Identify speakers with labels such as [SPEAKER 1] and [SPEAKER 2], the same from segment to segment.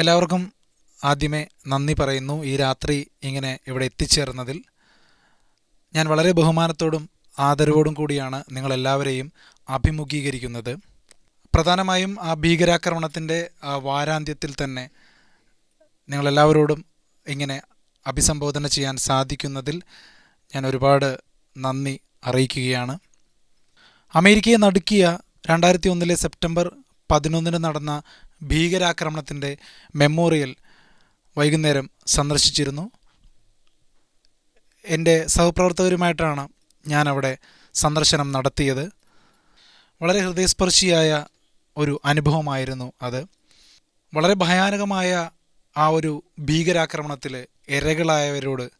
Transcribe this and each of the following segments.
[SPEAKER 1] എല്ലാവർക്കും ആദ്യമേ നന്ദി പറയുന്നു ഈ രാത്രി ഇങ്ങനെ ഇവിടെ എത്തിച്ചേർന്നതിൽ. ഞാൻ വളരെ ബഹുമാനത്തോടും ആദരവോടും കൂടിയാണ് നിങ്ങളെല്ലാവരെയും അഭിമുഖീകരിക്കുന്നത്. പ്രധാനമായും ആ ഭീകരാക്രമണത്തിന്റെ വാരാന്ത്യത്തിൽ തന്നെ നിങ്ങളെല്ലാവരോടും ഇങ്ങനെ അഭിസംബോധന ചെയ്യാൻ സാധിക്കുന്നതിൽ ഞാൻ ഒരുപാട് നന്ദി അറിയിക്കുകയാണ്. അമേരിക്കയെ നടുക്കിയ രണ്ടായിരത്തി ഒന്നിലെ സെപ്റ്റംബർ പതിനൊന്നിന് നടന്ന ഭീകരാക്രമണത്തിന്റെ മെമ്മോറിയൽ വൈകുന്നേരം സന്ദർശിച്ചിരുന്നു. എന്റെ സഹപ്രവർത്തകരുമായിട്ടാണ് ഞാൻ അവിടെ സന്ദർശനം നടത്തിയത്. വളരെ ഹൃദയസ്പർശിയായ ഒരു അനുഭവമായിരുന്നു അത്. വളരെ ഭയാനകമായ ആ ഒരു ഭീകരാക്രമണത്തിൽ ഇരകളായവരോട്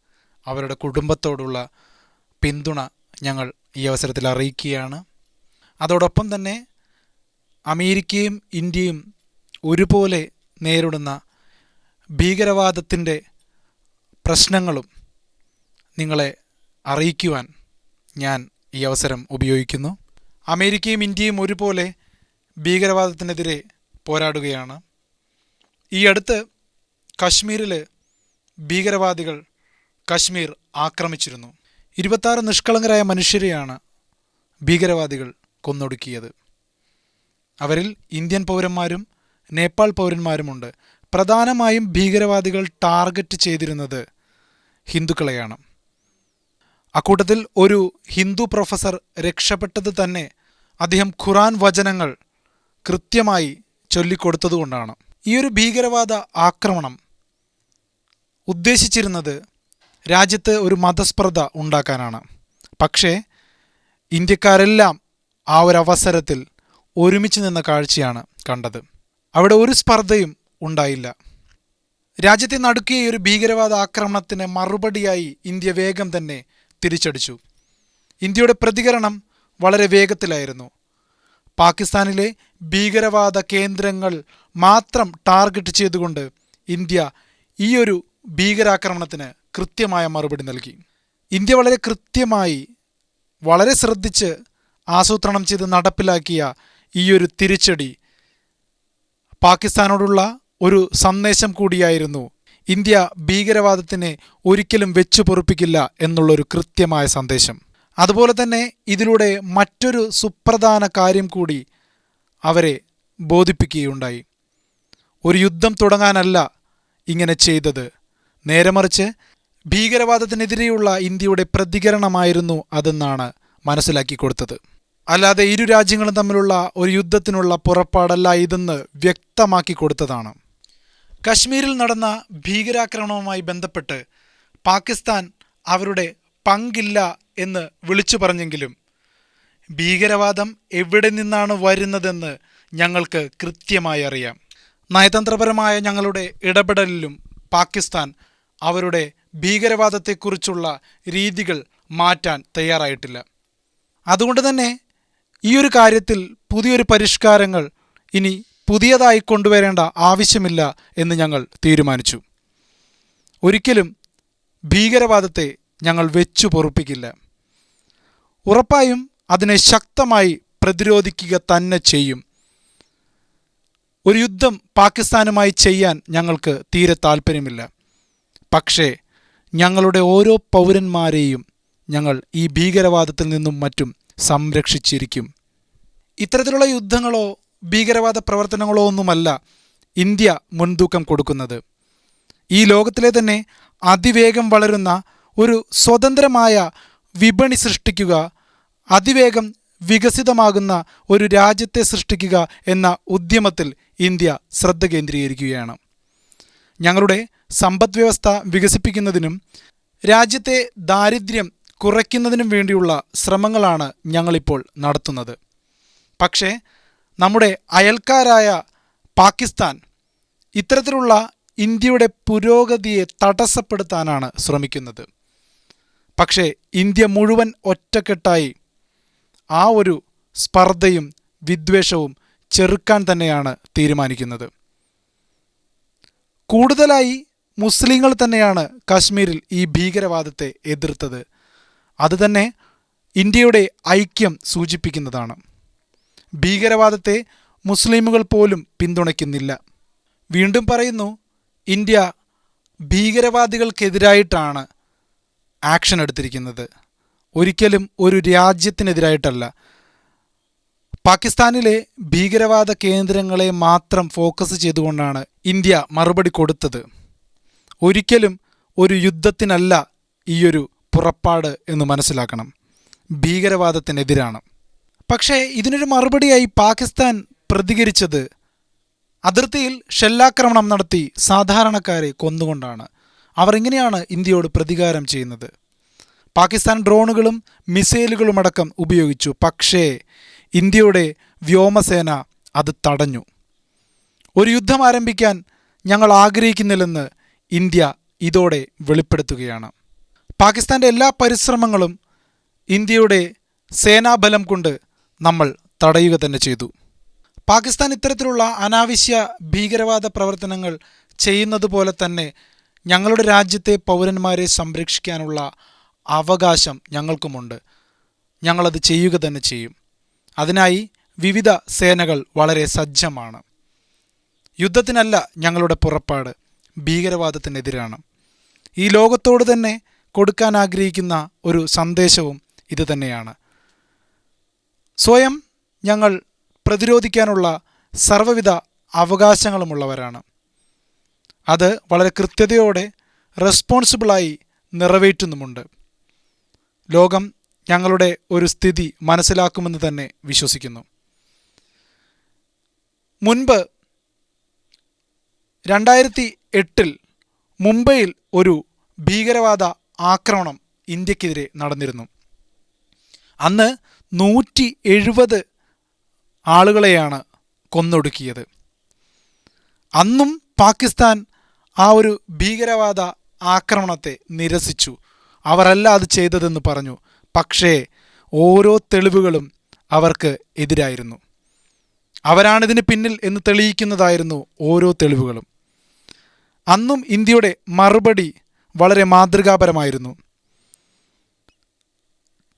[SPEAKER 1] അവരുടെ കുടുംബത്തോടുള്ള പിന്തുണ ഞങ്ങൾ ഈ അവസരത്തിൽ അറിയിക്കുകയാണ്. അതോടൊപ്പം തന്നെ അമേരിക്കയും ഇന്ത്യയും ഒരുപോലെ നേരിടുന്ന ഭീകരവാദത്തിന്റെ പ്രശ്നങ്ങളും നിങ്ങളെ അറിയിക്കുവാൻ ഞാൻ ഈ അവസരം ഉപയോഗിക്കുന്നു. അമേരിക്കയും ഇന്ത്യയും ഒരുപോലെ ഭീകരവാദത്തിനെതിരെ പോരാടുകയാണ്. ഈ അടുത്ത് കശ്മീരിൽ ഭീകരവാദികൾ കശ്മീർ ആക്രമിച്ചിരുന്നു. ഇരുപത്താറ് നിഷ്കളങ്കരായ മനുഷ്യരെയാണ് ഭീകരവാദികൾ കൊന്നൊടുക്കിയത്. അവരിൽ ഇന്ത്യൻ പൗരന്മാരും നേപ്പാൾ പൗരന്മാരുമുണ്ട്. പ്രധാനമായും ഭീകരവാദികൾ ടാർഗറ്റ് ചെയ്തിരുന്നത് ഹിന്ദുക്കളെയാണ്. അക്കൂട്ടത്തിൽ ഒരു ഹിന്ദു പ്രൊഫസർ രക്ഷപ്പെട്ടത് തന്നെ അദ്ദേഹം ഖുറാൻ വചനങ്ങൾ കൃത്യമായി ചൊല്ലിക്കൊടുത്തതുകൊണ്ടാണ്. ഈ ഒരു ഭീകരവാദ ആക്രമണം ഉദ്ദേശിച്ചിരുന്നത് രാജ്യത്ത് ഒരു മതസ്പർദ്ധ ഉണ്ടാക്കാനാണ്. പക്ഷേ ഇന്ത്യക്കാരെല്ലാം ആ ഒരു അവസരത്തിൽ ഒരുമിച്ച് നിന്ന കാഴ്ചയാണ് കണ്ടത്. അവിടെ ഒരു സ്പർദ്ധയും ഉണ്ടായില്ല. രാജ്യത്തെ നടുക്കിയ ഒരു ഭീകരവാദ ആക്രമണത്തിന് മറുപടിയായി ഇന്ത്യ വേഗം തന്നെ തിരിച്ചടിച്ചു. ഇന്ത്യയുടെ പ്രതികരണം വളരെ വേഗത്തിലായിരുന്നു. പാകിസ്ഥാനിലെ ഭീകരവാദ കേന്ദ്രങ്ങൾ മാത്രം ടാർഗറ്റ് ചെയ്തുകൊണ്ട് ഇന്ത്യ ഈ ഒരു ഭീകരാക്രമണത്തിന് കൃത്യമായ മറുപടി നൽകി. ഇന്ത്യ വളരെ കൃത്യമായി വളരെ ശ്രദ്ധിച്ച് ആസൂത്രണം ചെയ്ത് നടപ്പിലാക്കിയ ഈ ഒരു തിരിച്ചടി പാകിസ്ഥാനോടുള്ള ഒരു സന്ദേശം കൂടിയായിരുന്നു. ഇന്ത്യ ഭീകരവാദത്തിനെ ഒരിക്കലും വെച്ചു പൊറുപ്പിക്കില്ല എന്നുള്ളൊരു കൃത്യമായ സന്ദേശം. അതുപോലെ തന്നെ ഇതിലൂടെ മറ്റൊരു സുപ്രധാന കാര്യം കൂടി അവരെ ബോധിപ്പിക്കുകയുണ്ടായി. ഒരു യുദ്ധം തുടങ്ങാനല്ല ഇങ്ങനെ ചെയ്തത്. നേരെ മറിച്ച് ഭീകരവാദത്തിനെതിരെയുള്ള ഇന്ത്യയുടെ പ്രതികരണമായിരുന്നു അതെന്നാണ് മനസ്സിലാക്കി കൊടുത്തത്. അല്ലാതെ ഇരു രാജ്യങ്ങളും തമ്മിലുള്ള ഒരു യുദ്ധത്തിനുള്ള പുറപ്പാടല്ല ഇതെന്ന് വ്യക്തമാക്കി കൊടുത്തതാണ്. കശ്മീരിൽ നടന്ന ഭീകരാക്രമണവുമായി ബന്ധപ്പെട്ട് പാകിസ്ഥാൻ അവരുടെ പങ്കില്ല എന്ന് വിളിച്ചു പറഞ്ഞെങ്കിലും ഭീകരവാദം എവിടെ നിന്നാണ് വരുന്നതെന്ന് ഞങ്ങൾക്ക് കൃത്യമായി അറിയാം. നയതന്ത്രപരമായ ഞങ്ങളുടെ ഇടപെടലിലും പാകിസ്ഥാൻ അവരുടെ ഭീകരവാദത്തെക്കുറിച്ചുള്ള രീതികൾ മാറ്റാൻ തയ്യാറായിട്ടില്ല. അതുകൊണ്ട് തന്നെ ഈ ഒരു കാര്യത്തിൽ പുതിയൊരു പരിഷ്കാരങ്ങൾ ഇനി പുതിയതായി കൊണ്ടുവരേണ്ട ആവശ്യമില്ല എന്ന് ഞങ്ങൾ തീരുമാനിച്ചു. ഒരിക്കലും ഭീകരവാദത്തെ ഞങ്ങൾ വെച്ചു പൊറുപ്പിക്കില്ല. ഉറപ്പായും അതിനെ ശക്തമായി പ്രതിരോധിക്കുക തന്നെ ചെയ്യും. ഒരു യുദ്ധം പാകിസ്ഥാനുമായി ചെയ്യാൻ ഞങ്ങൾക്ക് തീരെ താല്പര്യമില്ല പക്ഷേ ഞങ്ങളുടെ ഓരോ പൗരന്മാരെയും ഞങ്ങൾ ഈ ഭീകരവാദത്തിൽ നിന്നും മറ്റും സംരക്ഷിച്ചിരിക്കും. ഇത്തരത്തിലുള്ള യുദ്ധങ്ങളോ ഭീകരവാദ പ്രവർത്തനങ്ങളോ ഒന്നുമല്ല ഇന്ത്യ മുൻതൂക്കം കൊടുക്കുന്നത്. ഈ ലോകത്തിലെ തന്നെ അതിവേഗം വളരുന്ന ഒരു സ്വതന്ത്രമായ വിപണി സൃഷ്ടിക്കുക അതിവേഗം വികസിതമാകുന്ന ഒരു രാജ്യത്തെ സൃഷ്ടിക്കുക എന്ന ഉദ്യമത്തിൽ ഇന്ത്യ ശ്രദ്ധ കേന്ദ്രീകരിക്കുകയാണ്. ഞങ്ങളുടെ സമ്പദ് വ്യവസ്ഥ വികസിപ്പിക്കുന്നതിനും രാജ്യത്തെ ദാരിദ്ര്യം കുറയ്ക്കുന്നതിനും വേണ്ടിയുള്ള ശ്രമങ്ങളാണ് ഞങ്ങളിപ്പോൾ നടത്തുന്നത്. പക്ഷേ നമ്മുടെ അയൽക്കാരായ പാകിസ്ഥാൻ ഇത്തരത്തിലുള്ള ഇന്ത്യയുടെ പുരോഗതിയെ തടസ്സപ്പെടുത്താനാണ് ശ്രമിക്കുന്നത്. പക്ഷേ ഇന്ത്യ മുഴുവൻ ഒറ്റക്കെട്ടായി ആ ഒരു സ്പർദ്ധയും വിദ്വേഷവും ചെറുക്കാൻ തന്നെയാണ് തീരുമാനിക്കുന്നത്. കൂടുതലായി മുസ്ലിങ്ങൾ തന്നെയാണ് കാശ്മീരിൽ ഈ ഭീകരവാദത്തെ എതിർത്തത്. അതുതന്നെ ഇന്ത്യയുടെ ഐക്യം സൂചിപ്പിക്കുന്നതാണ്. ഭീകരവാദത്തെ മുസ്ലിമുകൾ പോലും പിന്തുണയ്ക്കുന്നില്ല. വീണ്ടും പറയുന്നു ഇന്ത്യ ഭീകരവാദികൾക്കെതിരായിട്ടാണ് ആക്ഷൻ എടുത്തിരിക്കുന്നത്. ഒരിക്കലും ഒരു രാജ്യത്തിനെതിരായിട്ടല്ല. പാകിസ്ഥാനിലെ ഭീകരവാദ കേന്ദ്രങ്ങളെ മാത്രം ഫോക്കസ് ചെയ്തുകൊണ്ടാണ് ഇന്ത്യ മറുപടി കൊടുത്തത്. ഒരിക്കലും ഒരു യുദ്ധത്തിനല്ല ഈയൊരു പുറപ്പാട് എന്ന് മനസ്സിലാക്കണം. ഭീകരവാദത്തിനെതിരാണ്. പക്ഷേ ഇതിനൊരു മറുപടിയായി പാകിസ്ഥാൻ പ്രതികരിച്ചത് അതിർത്തിയിൽ ഷെല്ലാക്രമണം നടത്തി സാധാരണക്കാരെ കൊന്നുകൊണ്ടാണ്. അവർ ഇങ്ങനെയാണ് ഇന്ത്യയോട് പ്രതികാരം ചെയ്യുന്നത്. പാകിസ്ഥാൻ ഡ്രോണുകളും മിസൈലുകളുമടക്കം ഉപയോഗിച്ചു. പക്ഷേ ഇന്ത്യയുടെ വ്യോമസേന അത് തടഞ്ഞു. ഒരു യുദ്ധം ആരംഭിക്കാൻ ഞങ്ങൾ ആഗ്രഹിക്കുന്നില്ലെന്ന് ഇന്ത്യ ഇതോടെ വെളിപ്പെടുത്തുകയാണ്. പാകിസ്ഥാന്റെ എല്ലാ പരിശ്രമങ്ങളും ഇന്ത്യയുടെ സേനാബലം കൊണ്ട് നമ്മൾ തടയുക തന്നെ ചെയ്തു. പാകിസ്ഥാൻ ഇത്തരത്തിലുള്ള അനാവശ്യ ഭീകരവാദ പ്രവർത്തനങ്ങൾ ചെയ്യുന്നത് പോലെ തന്നെ ഞങ്ങളുടെ രാജ്യത്തെ പൗരന്മാരെ സംരക്ഷിക്കാനുള്ള അവകാശം ഞങ്ങൾക്കുമുണ്ട്. ഞങ്ങളത് ചെയ്യുക തന്നെ ചെയ്യും. അതിനായി വിവിധ സേനകൾ വളരെ സജ്ജമാണ്. യുദ്ധത്തിനല്ല ഞങ്ങളുടെ പുറപ്പാട് ഭീകരവാദത്തിനെതിരാണ്. ഈ ലോകത്തോട് തന്നെ കൊടുക്കാൻ ആഗ്രഹിക്കുന്ന ഒരു സന്ദേശവും ഇതുതന്നെയാണ് സ്വയം ഞങ്ങൾ പ്രതിരോധിക്കാനുള്ള സർവവിധ അവകാശങ്ങളുമുള്ളവരാണ്. അത് വളരെ കൃത്യതയോടെ റെസ്പോൺസിബിളായി നിറവേറ്റുന്നുമുണ്ട്. ലോകം ഞങ്ങളുടെ ഒരു സ്ഥിതി മനസ്സിലാക്കുമെന്ന് തന്നെ വിശ്വസിക്കുന്നു. മുൻപ് രണ്ടായിരത്തി എട്ടിൽ മുംബൈയിൽ ഒരു ഭീകരവാദ ആക്രമണം ഇന്ത്യക്കെതിരെ നടന്നിരുന്നു. അന്ന് നൂറ്റി എഴുപത് ആളുകളെയാണ് കൊന്നൊടുക്കിയത്. അന്നും പാകിസ്ഥാൻ ആ ഒരു ഭീകരവാദ ആക്രമണത്തെ നിരസിച്ചു. അവരല്ല അത് ചെയ്തതെന്ന് പറഞ്ഞു. പക്ഷേ ഓരോ തെളിവുകളും അവർക്ക് എതിരായിരുന്നു. അവരാണിതിന് പിന്നിൽ എന്ന് തെളിയിക്കുന്നതായിരുന്നു ഓരോ തെളിവുകളും. അന്നും ഇന്ത്യയുടെ മറുപടി വളരെ മാതൃകാപരമായിരുന്നു.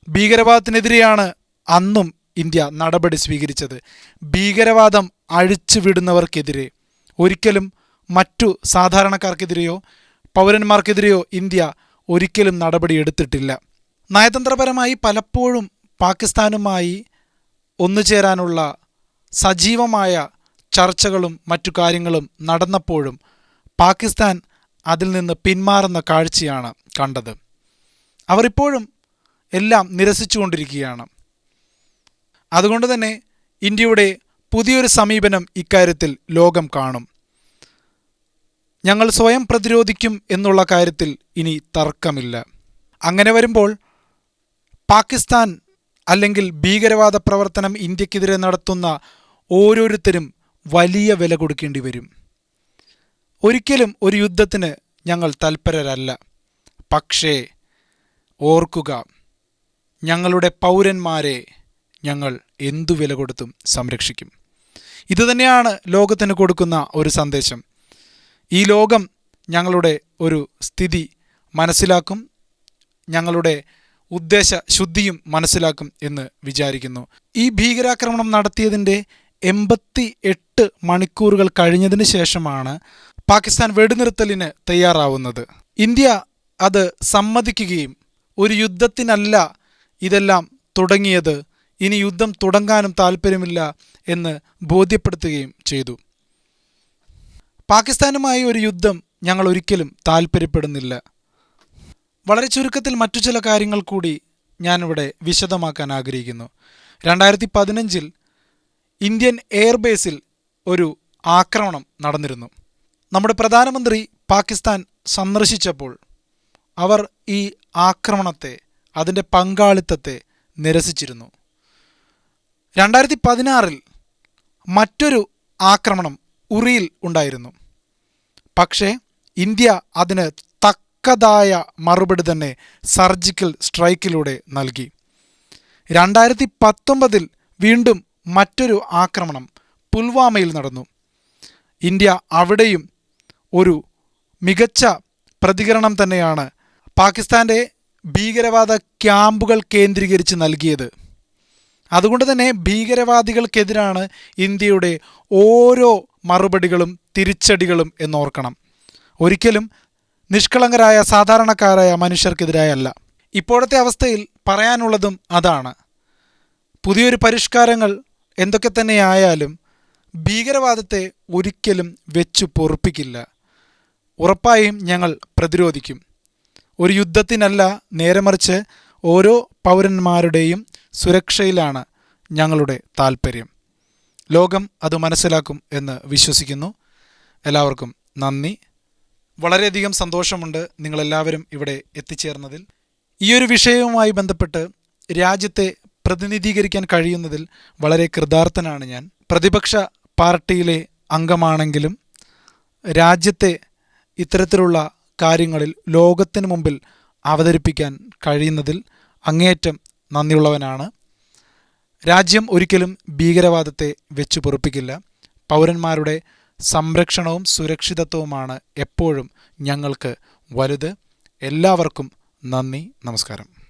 [SPEAKER 1] ഭീകരവാദത്തിനെതിരെയാണ് അന്നും ഇന്ത്യ നടപടി സ്വീകരിച്ചത്. ഭീകരവാദം അഴിച്ചുവിടുന്നവർക്കെതിരെ. ഒരിക്കലും മറ്റു സാധാരണക്കാർക്കെതിരെയോ പൗരന്മാർക്കെതിരെയോ ഇന്ത്യ ഒരിക്കലും നടപടി എടുത്തിട്ടില്ല. നയതന്ത്രപരമായി പലപ്പോഴും പാകിസ്ഥാനുമായി ഒന്നുചേരാനുള്ള സജീവമായ ചർച്ചകളും മറ്റു കാര്യങ്ങളും നടന്നപ്പോഴും പാകിസ്ഥാൻ അതിൽ നിന്ന് പിന്മാറുന്ന കാഴ്ചയാണ് കണ്ടത്. അവർ ഇപ്പോഴും എല്ലാം നിരസിച്ചുകൊണ്ടിരിക്കുകയാണ്. അതുകൊണ്ട് തന്നെ ഇന്ത്യയുടെ പുതിയൊരു സമീപനം ഇക്കാര്യത്തിൽ ലോകം കാണും. ഞങ്ങൾ സ്വയം പ്രതിരോധിക്കും എന്നുള്ള കാര്യത്തിൽ ഇനി തർക്കമില്ല. അങ്ങനെ വരുമ്പോൾ പാകിസ്ഥാൻ അല്ലെങ്കിൽ ഭീകരവാദ പ്രവർത്തനം ഇന്ത്യക്കെതിരെ നടത്തുന്ന ഓരോരുത്തരും വലിയ വില കൊടുക്കേണ്ടി വരും. ഒരിക്കലും ഒരു യുദ്ധത്തിന് ഞങ്ങൾ തൽപരരല്ല. പക്ഷേ ഓർക്കുക ഞങ്ങളുടെ പൗരന്മാരെ ഞങ്ങൾ എന്തു വില കൊടുത്തും സംരക്ഷിക്കും. ഇതുതന്നെയാണ് ലോകത്തിന് കൊടുക്കുന്ന ഒരു സന്ദേശം. ഈ ലോകം ഞങ്ങളുടെ ഒരു സ്ഥിതി മനസ്സിലാക്കും ഞങ്ങളുടെ ഉദ്ദേശ ശുദ്ധിയും മനസ്സിലാക്കും എന്ന് വിചാരിക്കുന്നു. ഈ ഭീകരാക്രമണം നടത്തിയതിന്റെ എൺപത്തി എട്ട് മണിക്കൂറുകൾ കഴിഞ്ഞതിന് ശേഷമാണ് പാകിസ്ഥാൻ വെടിനിർത്തലിന് തയ്യാറാവുന്നത്. ഇന്ത്യ അത് സമ്മതിക്കുകയും ഒരു യുദ്ധത്തിനല്ല ഇതെല്ലാം തുടങ്ങിയത് ഇനി യുദ്ധം തുടങ്ങാനും താല്പര്യമില്ല എന്ന് ബോധ്യപ്പെടുത്തുകയും ചെയ്തു. പാകിസ്ഥാനുമായി ഒരു യുദ്ധം ഞങ്ങൾ ഒരിക്കലും താല്പര്യപ്പെടുന്നില്ല വളരെ ചുരുക്കത്തിൽ മറ്റു ചില കാര്യങ്ങൾ കൂടി ഞാനിവിടെ വിശദമാക്കാൻ ആഗ്രഹിക്കുന്നു. രണ്ടായിരത്തി പതിനഞ്ചിൽ ഇന്ത്യൻ എയർബേസിൽ ഒരു ആക്രമണം നടന്നിരുന്നു. നമ്മുടെ പ്രധാനമന്ത്രി പാകിസ്ഥാൻ സന്ദർശിച്ചപ്പോൾ അവർ ഈ ആക്രമണത്തെ അതിന്റെ പങ്കാളിത്തത്തെ നിരസിച്ചിരുന്നു. രണ്ടായിരത്തി പതിനാറിൽ മറ്റൊരു ആക്രമണം ഉറിയിൽ ഉണ്ടായിരുന്നു. പക്ഷേ ഇന്ത്യ അതിന് തക്കതായ മറുപടി തന്നെ സർജിക്കൽ സ്ട്രൈക്കിലൂടെ നൽകി. രണ്ടായിരത്തി പത്തൊമ്പതിൽ വീണ്ടും മറ്റൊരു ആക്രമണം പുൽവാമയിൽ നടന്നു. ഇന്ത്യ അവിടെയും ഒരു മികച്ച പ്രതികരണം തന്നെയാണ് പാകിസ്ഥാന്റെ ഭീകരവാദ ക്യാമ്പുകൾ കേന്ദ്രീകരിച്ച് നൽകിയത്. അതുകൊണ്ട് തന്നെ ഭീകരവാദികൾക്കെതിരാണ് ഇന്ത്യയുടെ ഓരോ മറുപടികളും തിരിച്ചടികളും എന്നോർക്കണം. ഒരിക്കലും നിഷ്കളങ്കരായ സാധാരണക്കാരായ മനുഷ്യർക്കെതിരായല്ല. ഇപ്പോഴത്തെ അവസ്ഥയിൽ പറയാനുള്ളതും അതാണ്. പുതിയൊരു പരിഷ്കാരങ്ങൾ എന്തൊക്കെ തന്നെയായാലും ഭീകരവാദത്തെ ഒരിക്കലും വെച്ചു പൊറുപ്പിക്കില്ല. ഉറപ്പായും ഞങ്ങൾ പ്രതിരോധിക്കും. ഒരു യുദ്ധത്തിനല്ല നേരെമറിച്ച് ഓരോ പൗരന്മാരുടെയും സുരക്ഷയിലാണ് ഞങ്ങളുടെ താൽപ്പര്യം ലോകം അത് മനസ്സിലാക്കും എന്ന് വിശ്വസിക്കുന്നു. എല്ലാവർക്കും നന്ദി. വളരെയധികം സന്തോഷമുണ്ട് നിങ്ങളെല്ലാവരും ഇവിടെ എത്തിച്ചേർന്നതിൽ. ഈ ഒരു വിഷയവുമായി ബന്ധപ്പെട്ട് രാജ്യത്തെ പ്രതിനിധീകരിക്കാൻ കഴിയുന്നതിൽ വളരെ കൃതാർത്ഥനാണ് ഞാൻ. പ്രതിപക്ഷ പാർട്ടിയിലെ അംഗമാണെങ്കിലും രാജ്യത്തെ ഇത്തരത്തിലുള്ള കാര്യങ്ങളിൽ ലോകത്തിന് മുമ്പിൽ അവതരിപ്പിക്കാൻ കഴിയുന്നതിൽ അങ്ങേയറ്റം നന്ദിയുള്ളവനാണ്. രാജ്യം ഒരിക്കലും ഭീകരവാദത്തെ വെച്ചു പൊറുപ്പിക്കില്ല. പൗരന്മാരുടെ സംരക്ഷണവും സുരക്ഷിതത്വവുമാണ് എപ്പോഴും ഞങ്ങൾക്ക് വലുത്. എല്ലാവർക്കും നന്ദി നമസ്കാരം.